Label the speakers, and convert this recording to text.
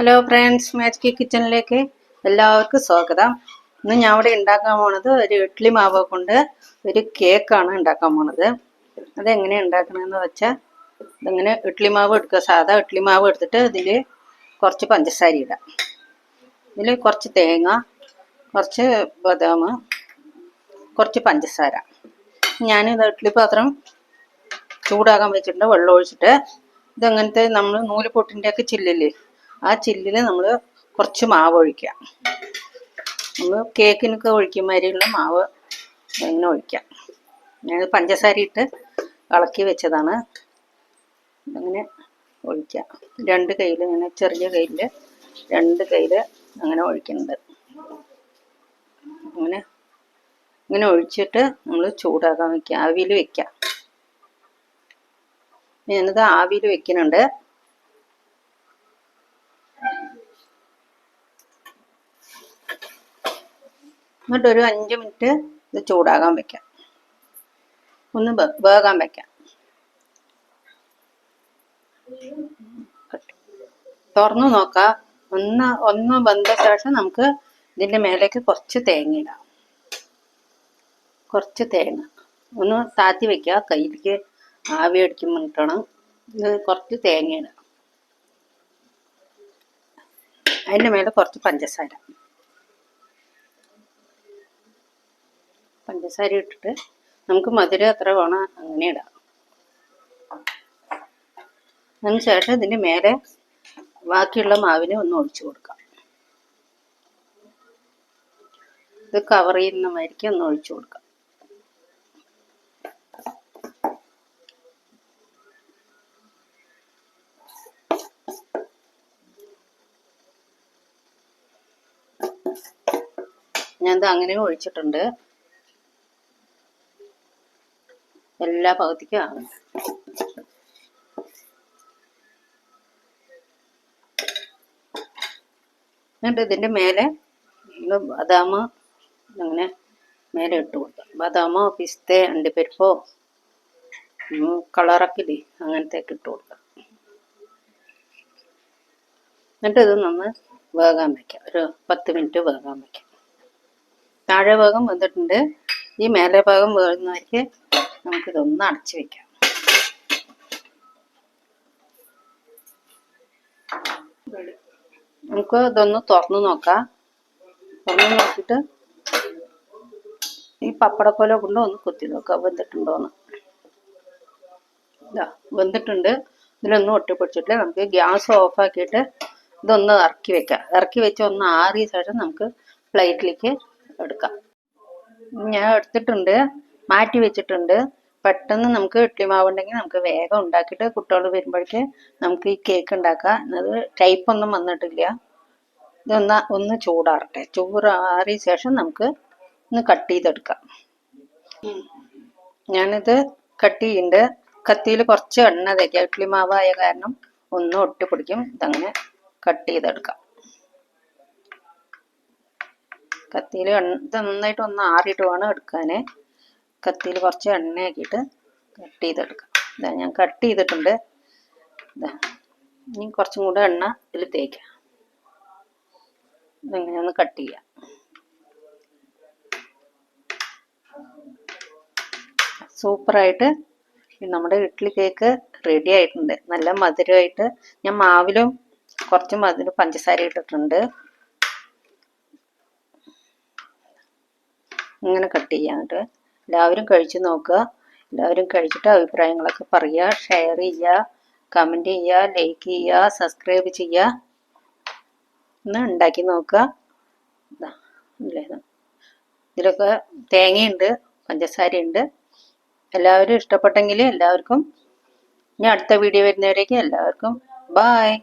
Speaker 1: Hello friends magic കിച്ചണിലേക്ക് എല്ലാവർക്കും സ്വാഗതം. ഇന്ന് ഞാൻ ഇവിടെ ഉണ്ടാക്കാൻ പോണത് ഒരു ഇഡ്ഡലി മാവ് കൊണ്ട് ഒരു കേക്കാണ് ഉണ്ടാക്കാൻ പോണത്. അതെങ്ങനെയാണ് ഉണ്ടാക്കണമെന്ന് വെച്ചാൽ ഇതിങ്ങനെ ഇഡ്ഡലി മാവ് എടുക്കുക. സാധാ ഇഡ്ഡലി മാവ് എടുത്തിട്ട് ഇതിൽ കുറച്ച് പഞ്ചസാര ഇടാം. ഇതിൽ കുറച്ച് തേങ്ങ കുറച്ച് ബദാം കുറച്ച് പഞ്ചസാര. ഞാനിത് ഇഡ്ഡലി പാത്രം ചൂടാകാൻ വെച്ചിട്ടുണ്ട്. വെള്ളം ഒഴിച്ചിട്ട് ഇതങ്ങനത്തെ നമ്മൾ നൂൽ പൊട്ടിന്റെയൊക്കെ ചില്ലില്ലേ ആ ചില്ലിൽ നമ്മൾ കുറച്ച് മാവ് ഒഴിക്കുക. നമ്മൾ കേക്കിനൊക്കെ ഒഴിക്കുമാതിരിയുള്ള മാവ് ഇങ്ങനെ ഒഴിക്കാം ഞാൻ പഞ്ചസാര ഇട്ട് ഇളക്കി വെച്ചതാണ്. അങ്ങനെ ഒഴിക്കുക. രണ്ട് കയ്യിൽ ഇങ്ങനെ ചെറിയ കയ്യിൽ രണ്ട് കയ്യിൽ അങ്ങനെ ഒഴിക്കുന്നുണ്ട്. അങ്ങനെ ഇങ്ങനെ ഒഴിച്ചിട്ട് നമ്മൾ ചൂടാക്കാൻ വെക്കുക. ആവിയിൽ വെക്കുക. ഞാനിത് ആവിയിൽ വെക്കുന്നുണ്ട്. എന്നിട്ട് ഒരു അഞ്ച് മിനിറ്റ് ഇത് ചൂടാകാൻ വെക്കാം. ഒന്ന് വേകാൻ വെക്കാം. തുറന്നു നോക്കാം. ഒന്ന് ഒന്ന് വന്ന ശേഷം നമുക്ക് ഇതിന്റെ മേലേക്ക് കുറച്ച് തേങ്ങ ഇടാം. കുറച്ച് തേങ്ങ. ഒന്ന് താത്തി വെക്കുക. കയ്യിലേക്ക് ആവി അടിക്കുമ്പോൾ മുന്നിട്ടണം ഇത് കുറച്ച് തേങ്ങ ഇടാം. അതിന്റെ മേലെ കുറച്ച് പഞ്ചസാര. പഞ്ചസാര ഇട്ടിട്ട് നമുക്ക് മധുരം എത്ര വേണം അങ്ങനെ ഇടാം. അതിന് ശേഷം ഇതിന്റെ മേലെ ബാക്കിയുള്ള മാവിനെ ഒന്ന് ഒഴിച്ചു കൊടുക്കാം. ഇത് കവർ ചെയ്യുന്ന മാതിരിക്ക് ഒന്ന് ഒഴിച്ചു കൊടുക്കാം. ഞാൻ ഞാനിത് അങ്ങനെ ഒഴിച്ചിട്ടുണ്ട്. എല്ലാ പകുതിക്കും ആകും എന്നിട്ട് ഇതിന്റെ മേലെ ബദാമ അങ്ങനെ മേലെ ഇട്ട് കൊടുക്കാം. ബദാമോ പിസ്ത അണ്ടിപ്പരിപ്പോ കളറക്കിലി അങ്ങനത്തേക്ക് ഇട്ട് കൊടുക്കാം. എന്നിട്ട് ഇത് നമ്മൾ വേകാൻ വെക്കാം. ഒരു പത്ത് മിനിറ്റ് വേകാൻ വെക്കാം. താഴെ ഭാഗം വന്നിട്ടുണ്ട്. ഈ മേലെ ഭാഗം വേകുന്നവർക്ക് നമുക്കിതൊന്ന് അടച്ചു വെക്കാം. നമുക്ക് ഇതൊന്ന് തുറന്നു നോക്കാം. തുറന്നു നോക്കിയിട്ട് ഈ പപ്പടക്കോല കൊണ്ട് ഒന്ന് കുത്തി നോക്കാം വെന്തിട്ടുണ്ടോന്ന്. ഇതാ വെന്തിട്ടുണ്ട്. ഇതിലൊന്നും ഒട്ടിപ്പിടിച്ചിട്ടില്ല നമുക്ക് ഗ്യാസ് ഓഫാക്കിയിട്ട് ഇതൊന്ന് ഇറക്കി വെക്കാം. ഇറക്കി വെച്ച് ഒന്ന് ആറിയ ശേഷം നമുക്ക് പ്ലേറ്റിലേക്ക് എടുക്കാം. ഞാൻ എടുത്തിട്ടുണ്ട് മാറ്റി വെച്ചിട്ടുണ്ട്. പെട്ടെന്ന് നമുക്ക് ഇഡ്ഡലി മാവ് ഉണ്ടെങ്കിൽ നമുക്ക് വേഗം ഉണ്ടാക്കിയിട്ട് കുട്ടികൾ വരുമ്പോഴേക്ക് നമുക്ക് ഈ കേക്ക് ഉണ്ടാക്കാം. അത് ടൈപ്പ് ഒന്നും വന്നിട്ടില്ല. ഇതൊന്ന് ഒന്ന് ചൂടാറട്ടെ. ചൂടാറിയ ശേഷം നമുക്ക് ഒന്ന് കട്ട് ചെയ്തെടുക്കാം. ഞാനിത് കട്ട് ചെയ്യുന്നുണ്ട് കത്തിയിൽ കുറച്ച് എണ്ണ തേക്കാം ഇഡ്ഡലി മാവായ കാരണം ഒന്നും ഒട്ടിപ്പിടിക്കും ഇതങ്ങനെ കട്ട് ചെയ്തെടുക്കാം. കത്തിയിൽ എണ്ണ ഇത് നന്നായിട്ട് ഒന്ന് ആറിയിട്ട് വേണം എടുക്കാൻ കത്തിയിൽ കുറച്ച് എണ്ണയാക്കിയിട്ട് കട്ട് ചെയ്തെടുക്കാം. ഇതാ ഞാൻ കട്ട് ചെയ്തിട്ടുണ്ട്. ഇതാ ഇനി കുറച്ചും കൂടെ എണ്ണ ഇതിൽ തേക്കാം. ഇതെങ്ങനെ ഒന്ന് കട്ട് ചെയ്യാം. സൂപ്പറായിട്ട് നമ്മുടെ ഇഡ്ഡലി കേക്ക് റെഡി ആയിട്ടുണ്ട്. നല്ല മധുരമായിട്ട്. ഞാൻ മാവിലും കുറച്ച് മധുരം പഞ്ചസാര ഇട്ടിട്ടുണ്ട്. ഇങ്ങനെ കട്ട് ചെയ്യാനായിട്ട് എല്ലാവരും കഴിച്ചു നോക്കുക എല്ലാവരും കഴിച്ചിട്ട് അഭിപ്രായങ്ങളൊക്കെ പറയുക. ഷെയർ ചെയ്യുക. കമന്റ് ചെയ്യുക. ലൈക്ക് ചെയ്യുക. സബ്സ്ക്രൈബ് ചെയ്യുക. ഒന്ന് ഉണ്ടാക്കി നോക്കുക. ഇതിലൊക്കെ തേങ്ങയുണ്ട്. പഞ്ചസാരയുണ്ട്. എല്ലാവരും ഇഷ്ടപ്പെട്ടെങ്കിൽ എല്ലാവർക്കും ഇനി അടുത്ത വീഡിയോ വരുന്നവരേക്കും എല്ലാവർക്കും ബായ്